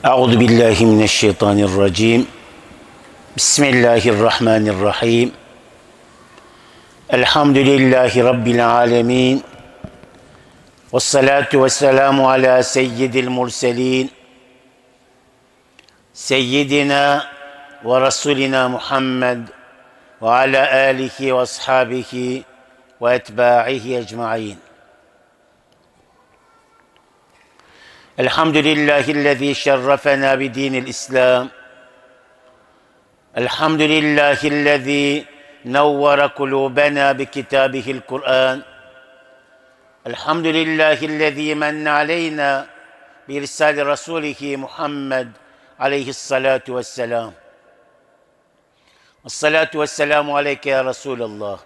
أعوذ بالله من الشيطان الرجيم. بسم الله الرحمن الرحيم. الحمد لله رب العالمين. والصلاة والسلام على سيد المرسلين. سيدنا ورسولنا محمد وعلى آله وأصحابه وأتباعه أجمعين. الحمد لله الذي شرفنا بدين الإسلام. الحمد لله الذي نور قلوبنا بكتابه القرآن. الحمد لله الذي من علينا بإرسال رسوله محمد عليه الصلاة والسلام. الصلاة والسلام عليك يا رسول الله.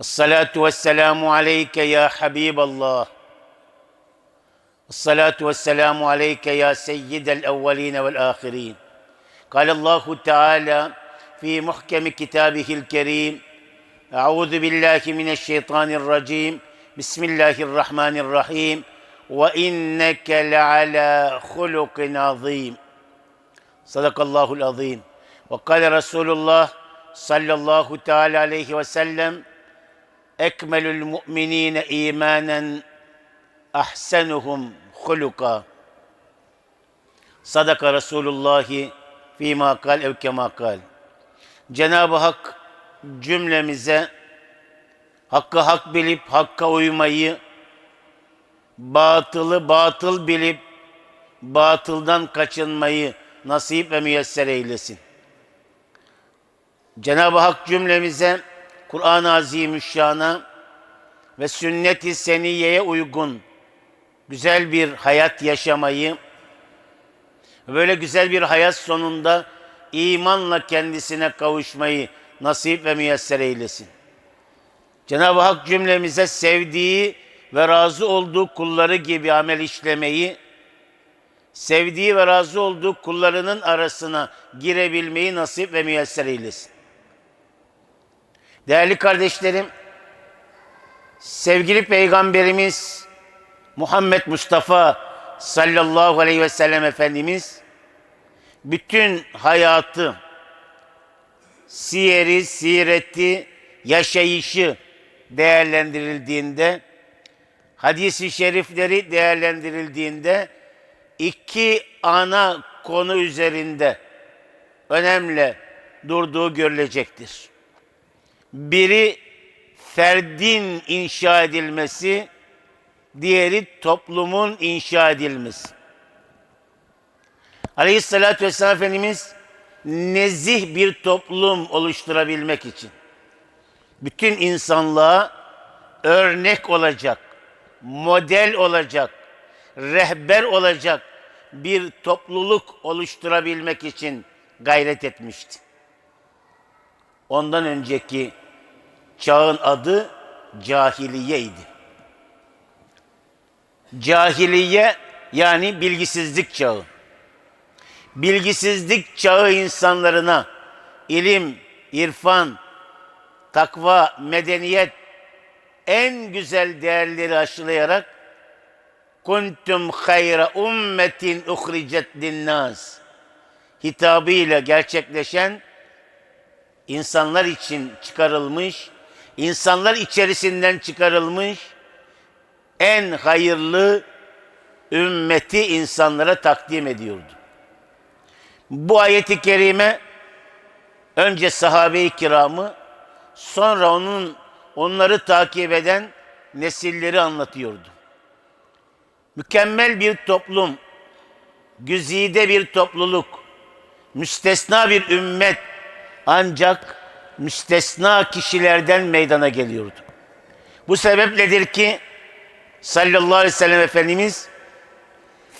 الصلاة والسلام عليك يا حبيب الله. الصلاة والسلام عليك يا سيد الأولين والآخرين. قال الله تعالى في محكم كتابه الكريم أعوذ بالله من الشيطان الرجيم بسم الله الرحمن الرحيم وإنك لعلى خلق عظيم. صدق الله العظيم. وقال رسول الله صلى الله تعالى عليه وسلم أكمل المؤمنين إيمانا ahsenuhum huluka. Sadaka Resulullah fîmâ kal ev kemâ kal. Cenab-ı Hak cümlemize hakkı hak bilip hakka uymayı, batılı batıl bilip batıldan kaçınmayı nasip ve müyesser eylesin. Cenab-ı Hak cümlemize Kur'an-ı Azimüşşan'a ve sünnet-i seniyeye uygun güzel bir hayat yaşamayı, böyle güzel bir hayat sonunda imanla kendisine kavuşmayı nasip ve müyesser eylesin. Cenab-ı Hak cümlemize sevdiği ve razı olduğu kulları gibi amel işlemeyi, sevdiği ve razı olduğu kullarının arasına girebilmeyi nasip ve müyesser eylesin. Değerli kardeşlerim, sevgili Peygamberimiz Muhammed Mustafa sallallahu aleyhi ve sellem Efendimiz bütün hayatı, siyeri, sireti, yaşayışı değerlendirildiğinde, hadisi şerifleri değerlendirildiğinde iki ana konu üzerinde önemli durduğu görülecektir. Biri ferdin inşa edilmesi, diğeri toplumun inşa edilmesi. Aleyhissalatü vesselam Efendimiz nezih bir toplum oluşturabilmek için bütün insanlığa örnek olacak, model olacak, rehber olacak bir topluluk oluşturabilmek için gayret etmişti. Ondan önceki çağın adı cahiliyeydi. Cahiliye yani bilgisizlik çağı. Bilgisizlik çağı insanlarına ilim, irfan, takva, medeniyet en güzel değerleri aşılayarak kuntum hayra ummetin uhricet linnas hitabıyla gerçekleşen insanlar için çıkarılmış, insanlar içerisinden çıkarılmış en hayırlı ümmeti insanlara takdim ediyordu. Bu ayeti kerime önce sahabe-i kiramı sonra onun onları takip eden nesilleri anlatıyordu. Mükemmel bir toplum, güzide bir topluluk, müstesna bir ümmet ancak müstesna kişilerden meydana geliyordu. Bu sebepledir ki sallallahu aleyhi ve sellem Efendimiz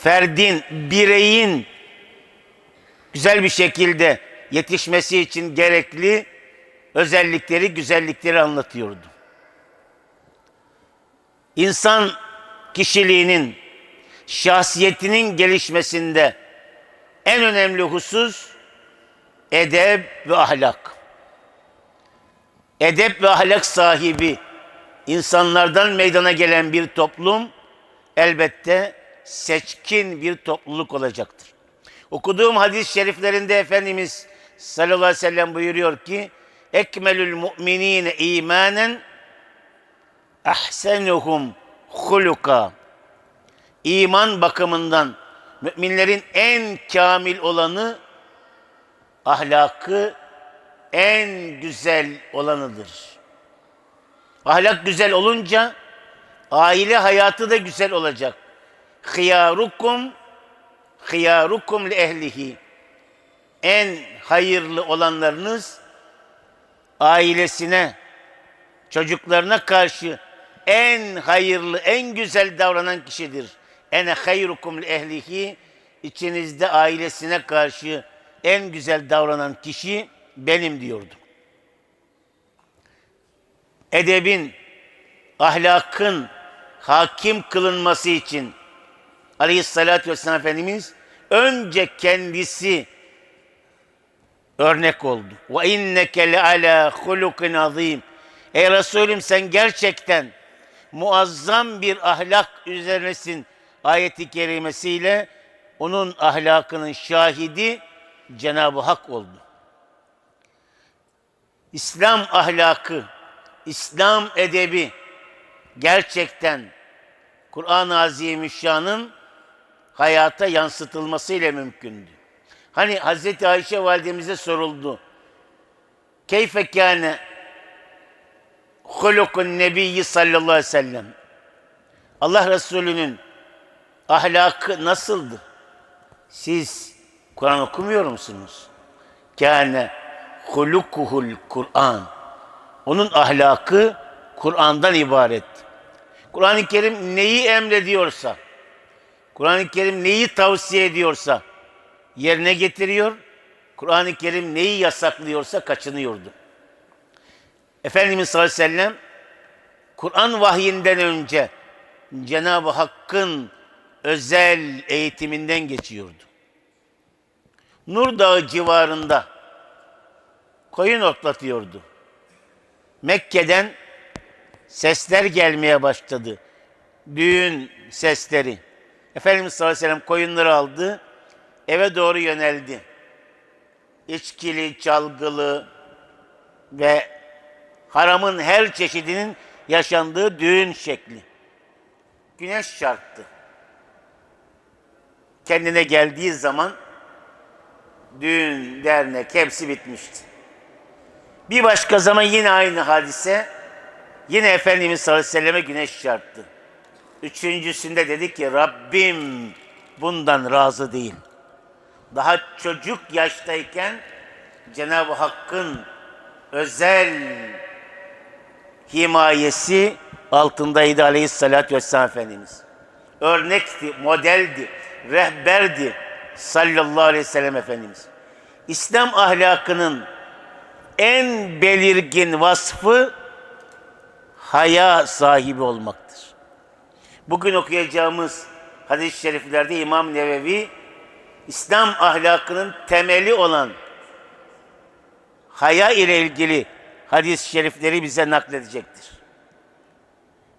ferdin, bireyin güzel bir şekilde yetişmesi için gerekli özellikleri, güzellikleri anlatıyordu. İnsan kişiliğinin, şahsiyetinin gelişmesinde en önemli husus edep ve ahlak. Edep ve ahlak sahibi insanlardan meydana gelen bir toplum elbette seçkin bir topluluk olacaktır. Okuduğum hadis-i şeriflerinde Efendimiz sallallahu aleyhi ve sellem buyuruyor ki ekmelül mu'minine imanen ahsenuhum huluka iman bakımından müminlerin en kamil olanı ahlakı en güzel olanıdır. Ahlak güzel olunca aile hayatı da güzel olacak. Hıyarukum hıyarukum li ehlihi. En hayırlı olanlarınız ailesine, çocuklarına karşı en hayırlı, en güzel davranan kişidir. Ene hayrukum li ehlihi. İçinizde ailesine karşı en güzel davranan kişi benim diyordu. Edebin, ahlakın hakim kılınması için Aleyhissalatü vesselam Efendimiz önce kendisi örnek oldu. Ve inneke le ala hulukin azim. Ey Resulüm sen gerçekten muazzam bir ahlak üzerinesin ayeti kerimesiyle onun ahlakının şahidi Cenab-ı Hak oldu. İslam ahlakı, İslam edebi gerçekten Kur'an-ı Azimüşşan'ın hayata yansıtılmasıyla mümkündü. Hani Hazreti Ayşe validemize soruldu. Keyfe kâne hulukun nebiyyi sallallahu aleyhi ve sellem. Allah Resulü'nün ahlakı nasıldı? Siz Kur'an okumuyor musunuz? Kâne hulukuhul Kur'an. Onun ahlakı Kur'an'dan ibaret. Kur'an-ı Kerim neyi emrediyorsa, Kur'an-ı Kerim neyi tavsiye ediyorsa yerine getiriyor. Kur'an-ı Kerim neyi yasaklıyorsa kaçınıyordu. Efendimiz sallallahu aleyhi ve sellem Kur'an vahyinden önce Cenab-ı Hakk'ın özel eğitiminden geçiyordu. Nur Dağı civarında koyun otlatıyordu. Mekke'den sesler gelmeye başladı. Düğün sesleri. Efendimiz sallallahu aleyhi ve sellem koyunları aldı, eve doğru yöneldi. İçkili, çalgılı ve haramın her çeşidinin yaşandığı düğün şekli. Güneş çarptı. Kendine geldiği zaman düğün, dernek hepsi bitmişti. Bir başka zaman yine aynı hadise. Yine Efendimiz sallallahu aleyhi ve selleme güneş çarptı. Üçüncüsünde dedi ki Rabbim bundan razı değil. Daha çocuk yaştayken Cenab-ı Hakk'ın özel himayesi altındaydı aleyhissalatü vesselam Efendimiz. Örnekti, modeldi, rehberdi sallallahu aleyhi ve sellem Efendimiz. İslam ahlakının en belirgin vasfı haya sahibi olmaktır. Bugün okuyacağımız hadis-i şeriflerde İmam Nevevi İslam ahlakının temeli olan haya ile ilgili hadis-i şerifleri bize nakledecektir.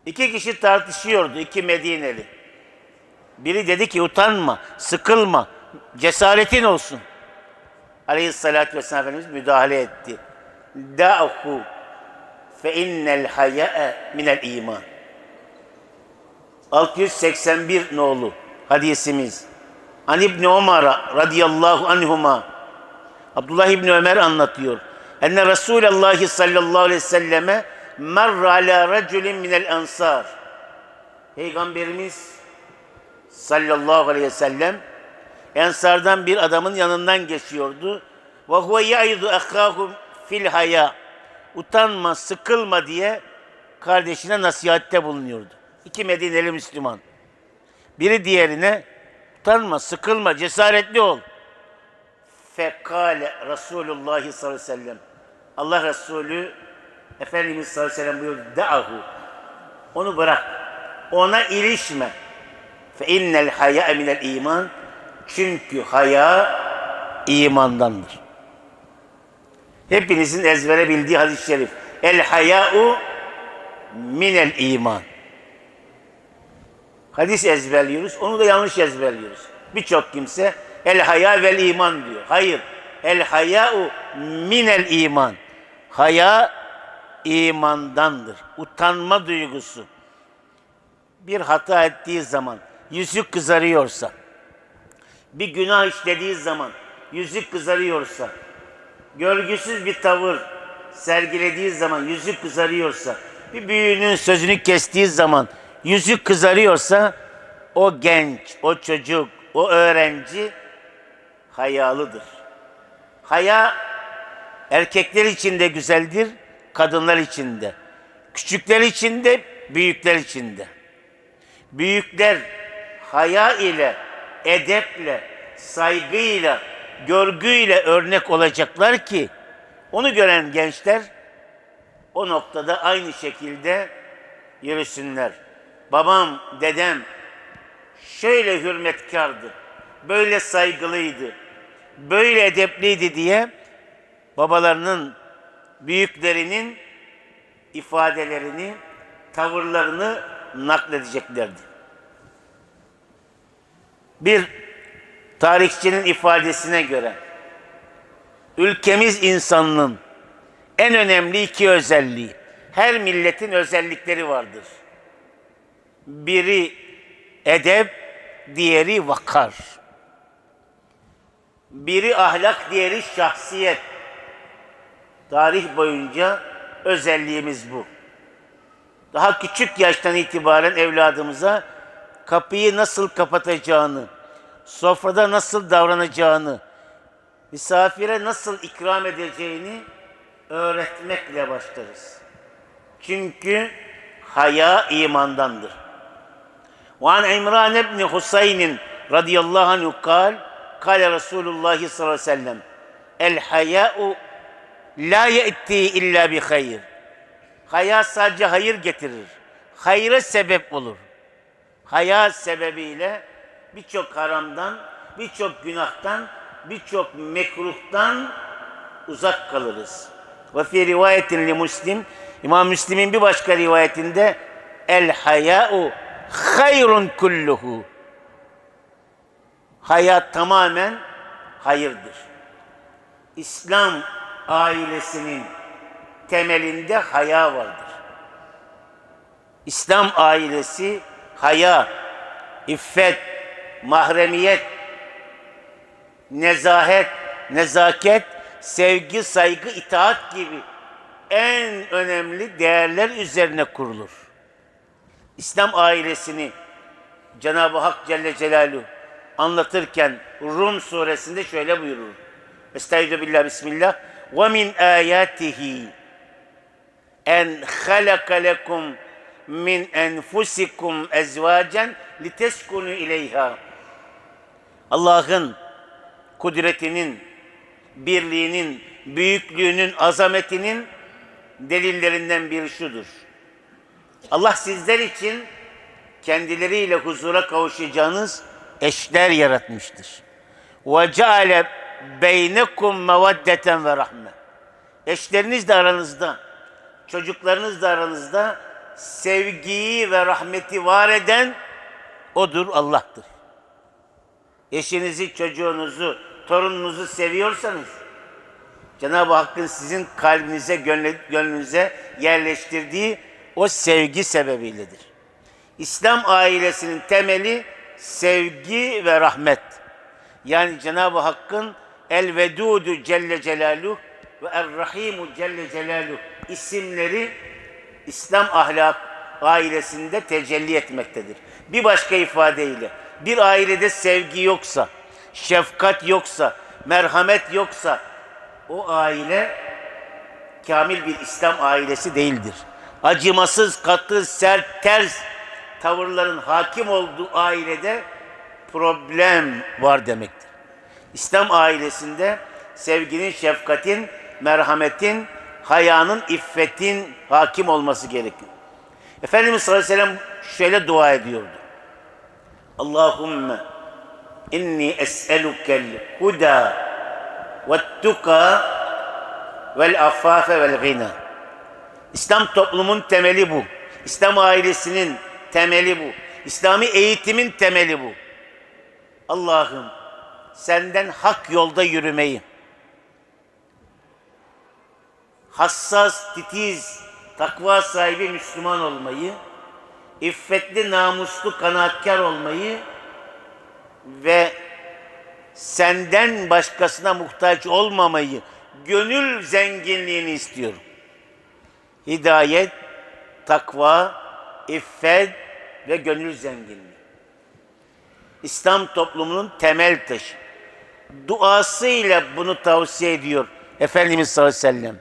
İki kişi tartışıyordu, iki Medineli. Biri dedi ki utanma, sıkılma, cesaretin olsun. Aleyhissalatü vesselam Efendimiz müdahale etti. Da'hu fe innel haya'e minel iman. 681 nolu hadisimiz. An İbni Ömer radıyallahu anhuma Abdullah İbni Ömer anlatıyor. Enne Resulallah sallallahu aleyhi ve selleme merra ala raculin minel ensar. Peygamberimiz sallallahu aleyhi ve sellem Ensardan bir adamın yanından geçiyordu. Ve huve yaidu akahum fil haya. Utanma, sıkılma diye kardeşine nasihatte bulunuyordu. İki Medineli Müslüman. Biri diğerine utanma, sıkılma, cesaretli ol. Fekale Resulullah sallallahu aleyhi ve sellem. Allah Resulü Efendimiz sallallahu aleyhi ve sellem buyurdu. Da'ahu. Onu bırak. Ona ilişme. Fe innel haya minel iman. Çünkü haya imandandır. Hepinizin ezbere bildiği hadis-i şerif. El haya'u minel iman. hadis ezberliyoruz. Onu da yanlış ezberliyoruz. Birçok kimse el haya vel iman diyor. Hayır. El haya'u minel iman. Haya imandandır. Utanma duygusu. Bir hata ettiği zaman yüzü kızarıyorsa, bir günah işlediği zaman yüzü kızarıyorsa, görgüsüz bir tavır sergilediği zaman yüzü kızarıyorsa, bir büyüğünün sözünü kestiği zaman yüzü kızarıyorsa, o genç, o çocuk, o öğrenci hayalıdır. Haya erkekler için de güzeldir, kadınlar için de. Küçükler için de, büyükler için de. Büyükler haya ile, edeple, saygıyla, görgüyle örnek olacaklar ki onu gören gençler o noktada aynı şekilde yürüsünler. Babam, dedem şöyle hürmetkardı, böyle saygılıydı, böyle edepliydi diye babalarının, büyüklerinin ifadelerini, tavırlarını nakledeceklerdi. Bir tarihçinin ifadesine göre ülkemiz insanının en önemli iki özelliği. Her milletin özellikleri vardır. Biri edep, diğeri vakar. Biri ahlak, diğeri şahsiyet. Tarih boyunca özelliğimiz bu. Daha küçük yaştan itibaren evladımıza kapıyı nasıl kapatacağını, sofrada nasıl davranacağını, misafire nasıl ikram edeceğini öğretmekle başlarız. Çünkü haya imandandır. وعن عمران بن حسين رضي الله عنه قال قال رسول الله صلى الله عليه وسلم الحياء لا يأتي إلا بخير Haya sadece hayır getirir. Hayra sebep olur. Haya sebebiyle birçok haramdan, birçok günahtan, birçok mekruhtan uzak kalırız. Ve fi rivayetin li Müslim, İmam Müslim'in bir başka rivayetinde el haya'u hayrun kulluhu. Hayat tamamen hayırdır. İslam ailesinin temelinde haya vardır. İslam ailesi haya, iffet, mahremiyet, nezahet, nezaket, sevgi, saygı, itaat gibi en önemli değerler üzerine kurulur. İslam ailesini Cenab-ı Hak Celle Celaluhu anlatırken Rum suresinde şöyle buyurur. Estaizu billah bismillah. Ve min ayatihi en halaka lekum min enfusikum ezvacen liteskunu ileyha. Allah'ın kudretinin, birliğinin, büyüklüğünün, azametinin delillerinden biri şudur. Allah sizler için kendileriyle huzura kavuşacağınız eşler yaratmıştır. Ve ceale beynekum mevaddeten ve rahme. Eşleriniz de aranızda, çocuklarınız da aranızda sevgiyi ve rahmeti var eden odur Allah'tır. Eşinizi, çocuğunuzu, torununuzu seviyorsanız Cenab-ı Hakk'ın sizin kalbinize, gönlünüze yerleştirdiği o sevgi sebebiyledir. İslam ailesinin temeli sevgi ve rahmet. Yani Cenab-ı Hakk'ın El-Vedudu Celle Celaluhu ve Er-Rahimu Celle Celaluhu isimleri İslam ahlak ailesinde tecelli etmektedir. Bir başka ifadeyle bir ailede sevgi yoksa, şefkat yoksa, merhamet yoksa o aile kamil bir İslam ailesi değildir. Acımasız, katı, sert, ters tavırların hakim olduğu ailede problem var demektir. İslam ailesinde sevginin, şefkatin, merhametin, hayanın, iffetin hakim olması gerekiyor. Efendimiz sallallahu aleyhi ve sellem şöyle dua ediyordu. Allahümme inni es'elukel huda ve tuka vel affafe vel gina. İslam toplumun temeli bu. İslam ailesinin temeli bu. İslami eğitimin temeli bu. Allah'ım senden hak yolda yürümeyi, hassas, titiz, takva sahibi Müslüman olmayı, iffetli, namuslu, kanaatkar olmayı ve senden başkasına muhtaç olmamayı, gönül zenginliğini istiyorum. Hidayet, takva, iffet ve gönül zenginliği. İslam toplumunun temel taşı. Duasıyla bunu tavsiye ediyor Efendimiz sallallahu aleyhi ve sellem.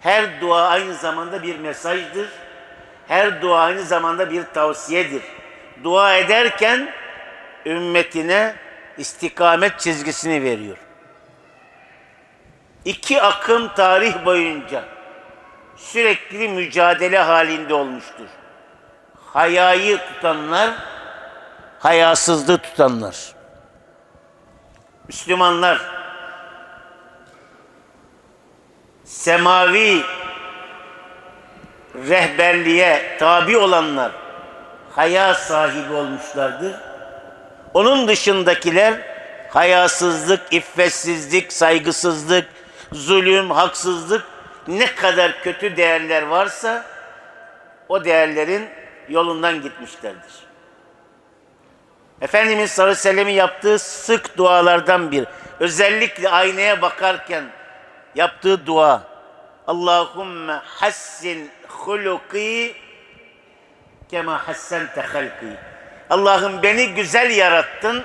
Her dua aynı zamanda bir mesajdır. Her dua aynı zamanda bir tavsiyedir. Dua ederken ümmetine istikamet çizgisini veriyor. İki akım tarih boyunca sürekli mücadele halinde olmuştur. Hayayı tutanlar, hayasızlığı tutanlar. Müslümanlar semavi rehberliğe tabi olanlar haya sahibi olmuşlardır. Onun dışındakiler hayasızlık, iffetsizlik, saygısızlık, zulüm, haksızlık ne kadar kötü değerler varsa o değerlerin yolundan gitmişlerdir. Efendimiz sallallahu aleyhi ve sellem'in yaptığı sık dualardan bir. Özellikle aynaya bakarken yaptığı dua. Allahümme hassin huluki kema hassente halki. Allah'ım beni güzel yarattın,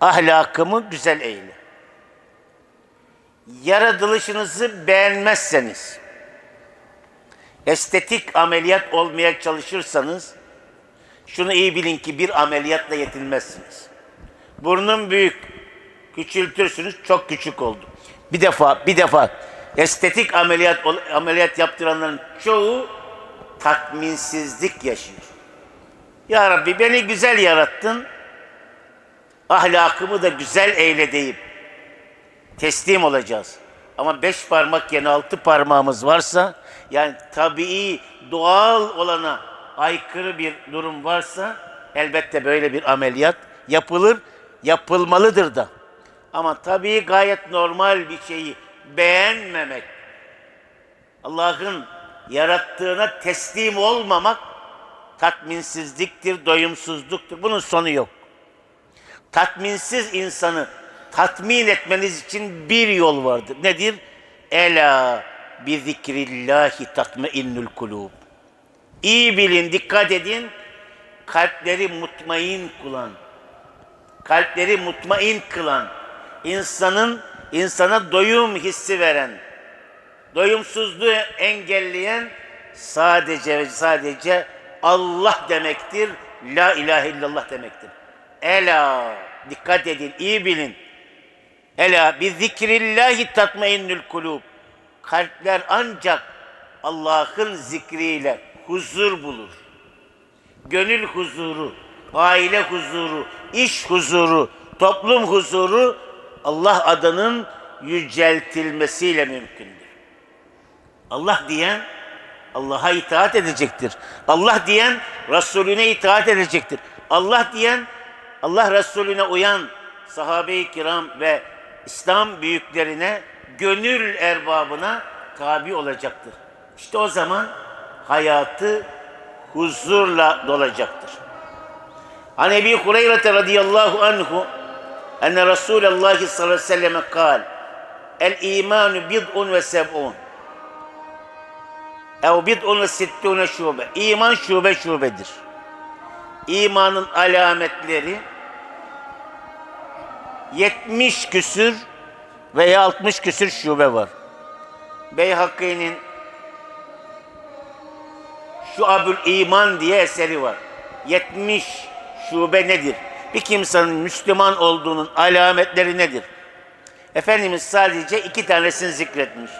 ahlakımı güzel eyle. Yaratılışınızı beğenmezseniz, estetik ameliyat olmaya çalışırsanız, şunu iyi bilin ki bir ameliyatla yetinmezsiniz. Burnun büyük, küçültürsünüz, çok küçük oldu. Bir defa, bir defa estetik ameliyat ameliyat yaptıranların çoğu tatminsizlik yaşıyor. Ya Rabbi beni güzel yarattın, ahlakımı da güzel eyle deyip teslim olacağız. Ama beş parmak yerine altı parmağımız varsa, yani tabii, doğal olana aykırı bir durum varsa, elbette böyle bir ameliyat yapılır, yapılmalıdır da. Ama tabii gayet normal bir şeyi beğenmemek, Allah'ın yarattığına teslim olmamak tatminsizliktir, doyumsuzluktur. Bunun sonu yok. Tatminsiz insanı tatmin etmeniz için bir yol vardır. Nedir? Ela bi zikrillahi tatmainnul kulub. İyi bilin, dikkat edin. Kalpleri mutmain kılan, kalpleri mutmain kılan, insanın insana doyum hissi veren, doyumsuzluğu engelleyen sadece ve sadece Allah demektir. La ilahe illallah demektir. Ela dikkat edin, iyi bilin. Ela bi zikrillahi tatmainnül kulub. Kalpler ancak Allah'ın zikriyle huzur bulur. Gönül huzuru, aile huzuru, iş huzuru, toplum huzuru Allah adının yüceltilmesiyle mümkündür. Allah diyen Allah'a itaat edecektir. Allah diyen Resulüne itaat edecektir. Allah diyen Allah Resulüne uyan sahabe-i kiram ve İslam büyüklerine, gönül erbabına tabi olacaktır. İşte o zaman hayatı huzurla dolacaktır. An Ebi Hureyre radıyallahu anhu enne Resulullah sallallahu aleyhi ve selleme kal el imanu bid'un ve seb'un ev bid'un ve sittune şube. İman şube şubedir. İmanın alametleri 70 küsür veya 60 küsür şube var. Beyhaki'nin şu Abül İman diye eseri var. 70 şube nedir? Bir kimsenin Müslüman olduğunun alametleri nedir? Efendimiz sadece iki tanesini zikretmiş.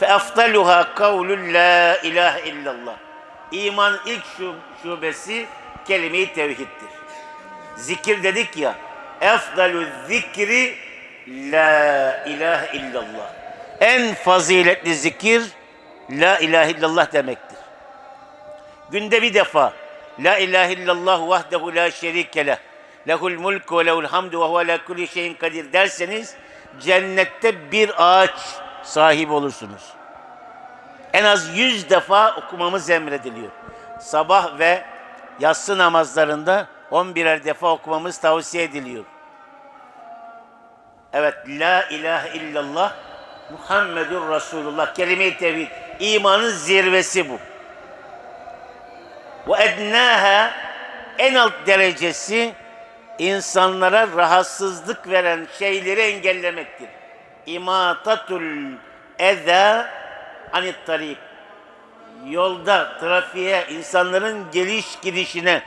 Fe afdaluha kavlun la ilahe illallah. İman ilk şubesi kelime-i tevhiddir. Zikir dedik ya. Efdalü zikri la ilahe illallah. En faziletli zikir la ilahe illallah demektir. Günde bir defa La ilahe illallah vahdehu la şerike leh. Lehul mulku ve lehul hamdu ve huve ala kulli şeyin kadir derseniz cennette bir ağaç sahibi olursunuz. En az yüz defa okumamız emrediliyor. Sabah ve yatsı namazlarında on birer defa okumamız tavsiye ediliyor. Evet, La ilahe illallah Muhammedur Resulullah. Kelime-i tevhid. İmanın zirvesi bu. Ve ednâhe en alt derecesi insanlara rahatsızlık veren şeyleri engellemektir. İmatatul eza anit tarik. Yolda, trafiğe, insanların geliş gidişine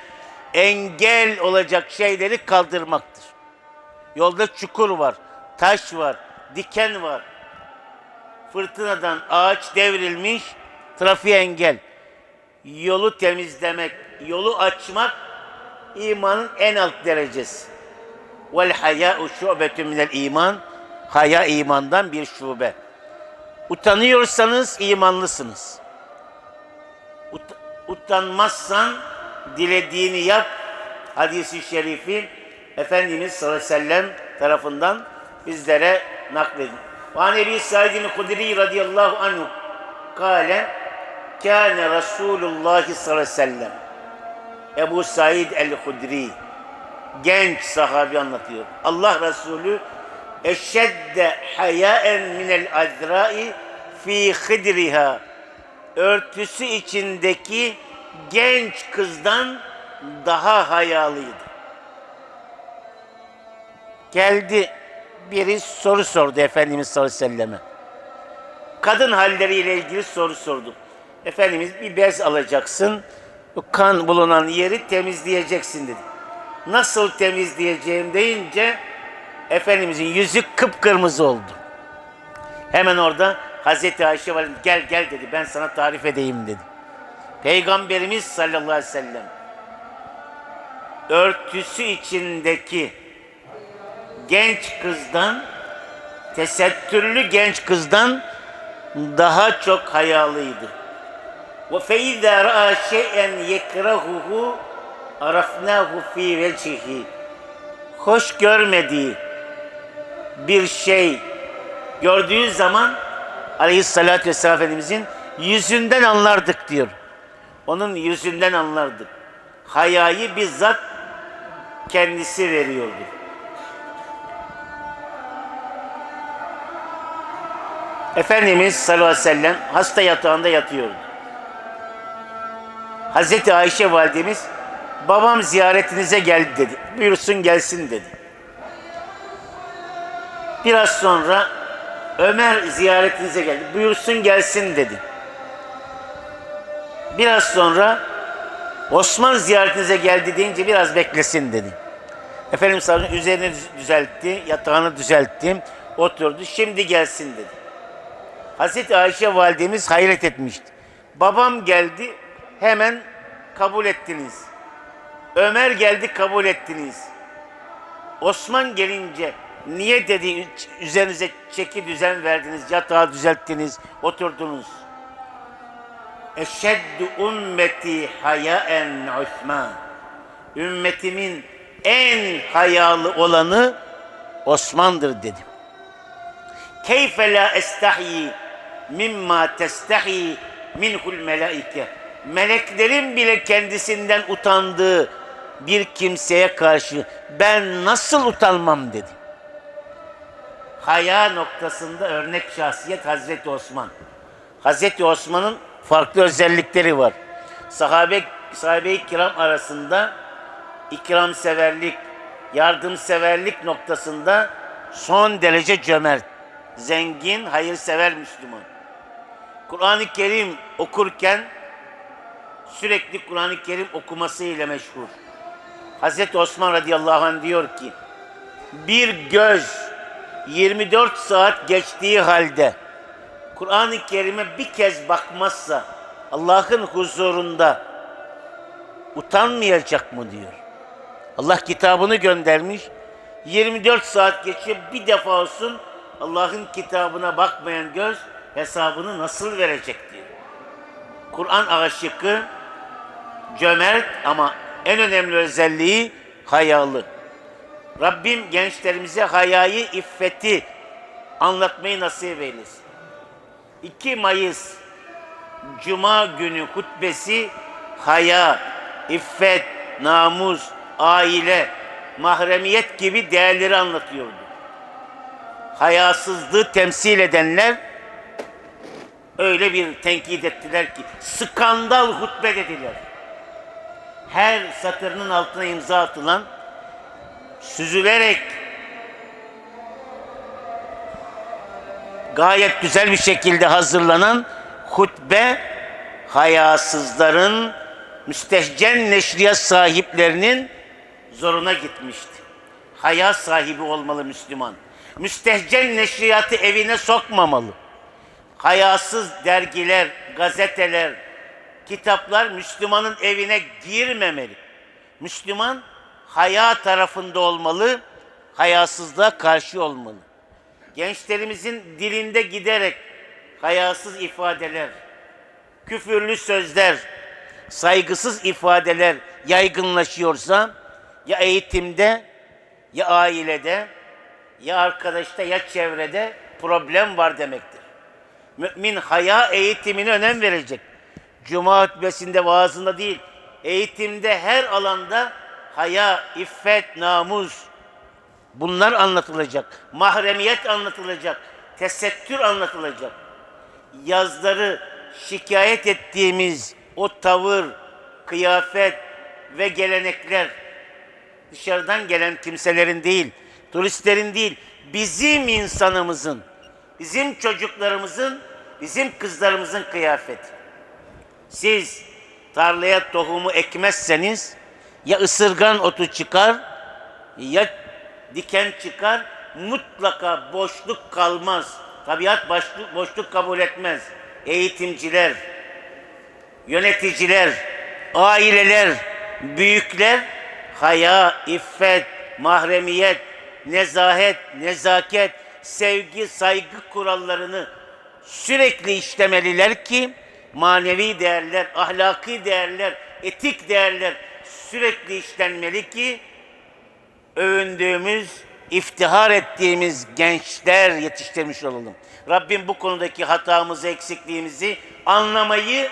engel olacak şeyleri kaldırmaktır. Yolda çukur var, taş var, diken var. Fırtınadan ağaç devrilmiş, trafiğe engel. Yolu temizlemek, yolu açmak imanın en alt derecesi. Vel hayâ'u şu'betun minel iman. Haya imandan bir şube. Utanıyorsanız imanlısınız. Ut- utanmazsan dilediğini yap. Hadisi şerifi Efendimiz sallallahu aleyhi ve sellem tarafından bizlere nakledin. Ve an Ebi Sa'idin Hudri radıyallahu anhu kâle kâne Resulullah sallallahu aleyhi ve sellem Ebu Said el-Hudri genç sahabi anlatıyor. Allah Resulü eşedde hayaen minel azra'i fi hidriha örtüsü içindeki genç kızdan daha hayalıydı. Geldi biri soru sordu Efendimiz sallallahu aleyhi ve selleme. Kadın halleriyle ilgili soru sordu. Efendimiz bir bez alacaksın, kan bulunan yeri temizleyeceksin dedi. Nasıl temizleyeceğim deyince Efendimizin yüzü kıpkırmızı oldu. Hemen orada Hazreti Ayşe validemiz gel gel dedi ben sana tarif edeyim dedi. Peygamberimiz sallallahu aleyhi ve sellem örtüsü içindeki genç kızdan tesettürlü genç kızdan daha çok hayalıydı. Ve feiza ra'a şey'en yekrahuhu arafnahu fi vecihi. Hoş görmediği bir şey gördüğü zaman Aleyhisselatü Vesselam Efendimizin yüzünden anlardık diyor. Onun yüzünden anlardık. Hayayı bizzat kendisi veriyordu. Efendimiz sallallahu aleyhi ve sellem hasta yatağında yatıyordu. Hazreti Ayşe validemiz babam ziyaretinize geldi dedi. Buyursun gelsin dedi. Biraz sonra Ömer ziyaretinize geldi. Buyursun gelsin dedi. Biraz sonra Osman ziyaretinize geldi deyince biraz beklesin dedi. Ve sellem üzerini düzeltti, yatağını düzeltti, oturdu. Şimdi gelsin dedi. Hazreti Ayşe validemiz hayret etmişti. Babam geldi, hemen kabul ettiniz. Ömer geldi, kabul ettiniz. Osman gelince niye dedi üzerinize çeki düzen verdiniz, yatağı düzelttiniz, oturdunuz. Eşeddu ümmeti hayaen Osman. Ümmetimin en hayalı olanı Osman'dır dedim. Keyfe la estahyi mimma testahi minhul melaike. Meleklerin bile kendisinden utandığı bir kimseye karşı ben nasıl utanmam dedi. Haya noktasında örnek şahsiyet Hazreti Osman. Hazreti Osman'ın farklı özellikleri var. Sahabe sahabe-i kiram arasında ikramseverlik, yardımseverlik noktasında son derece cömert, zengin, hayırsever Müslüman. Kur'an-ı Kerim okurken sürekli Kur'an-ı Kerim okumasıyla meşhur. Hazreti Osman radıyallahu anh diyor ki, bir göz 24 saat geçtiği halde Kur'an-ı Kerim'e bir kez bakmazsa Allah'ın huzurunda utanmayacak mı diyor. Allah kitabını göndermiş. 24 saat geçiyor bir defa olsun Allah'ın kitabına bakmayan göz hesabını nasıl verecek diyor. Kur'an aşıkı cömert ama en önemli özelliği hayalı. Rabbim gençlerimize hayayı, iffeti anlatmayı nasip eylesin. 2 Mayıs Cuma günü hutbesi haya, iffet, namus, aile, mahremiyet gibi değerleri anlatıyordu. Hayasızlığı temsil edenler öyle bir tenkit ettiler ki skandal hutbe dediler. Her satırının altına imza atılan süzülerek gayet güzel bir şekilde hazırlanan hutbe hayasızların müstehcen neşriyat sahiplerinin zoruna gitmişti. Haya sahibi olmalı Müslüman. Müstehcen neşriyatı evine sokmamalı. Hayasız dergiler, gazeteler, kitaplar Müslümanın evine girmemeli. Müslüman haya tarafında olmalı, hayasızlığa karşı olmalı. Gençlerimizin dilinde giderek hayasız ifadeler, küfürlü sözler, saygısız ifadeler yaygınlaşıyorsa ya eğitimde, ya ailede, ya arkadaşta, ya çevrede problem var demektir. Mümin haya eğitimine önem verecek. Cuma hutbesinde, vaazında değil, eğitimde her alanda haya, iffet, namus, bunlar anlatılacak. Mahremiyet anlatılacak. Tesettür anlatılacak. Yazları şikayet ettiğimiz o tavır, kıyafet ve gelenekler dışarıdan gelen kimselerin değil, turistlerin değil, bizim insanımızın, bizim çocuklarımızın, bizim kızlarımızın kıyafeti. Siz tarlaya tohumu ekmezseniz ya ısırgan otu çıkar ya diken çıkar mutlaka boşluk kalmaz. Tabiat boşluk, boşluk kabul etmez. Eğitimciler, yöneticiler, aileler, büyükler haya, iffet, mahremiyet, nezahet, nezaket, sevgi, saygı kurallarını sürekli işlemeliler ki manevi değerler, ahlaki değerler, etik değerler sürekli işlenmeli ki övündüğümüz, iftihar ettiğimiz gençler yetiştirmiş olalım. Rabbim bu konudaki hatamızı, eksikliğimizi anlamayı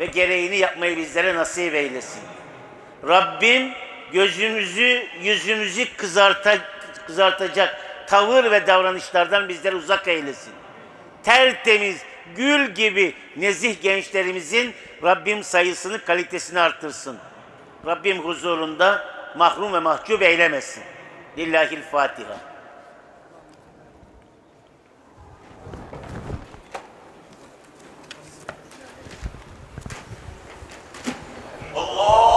ve gereğini yapmayı bizlere nasip eylesin. Rabbim gözümüzü, yüzümüzü kızarta, kızartacak tavır ve davranışlardan bizleri uzak eylesin. Tertemiz, gül gibi nezih gençlerimizin Rabbim sayısını, kalitesini arttırsın. Rabbim huzurunda mahrum ve mahcup eylemesin. Lillahil Fatiha. Allah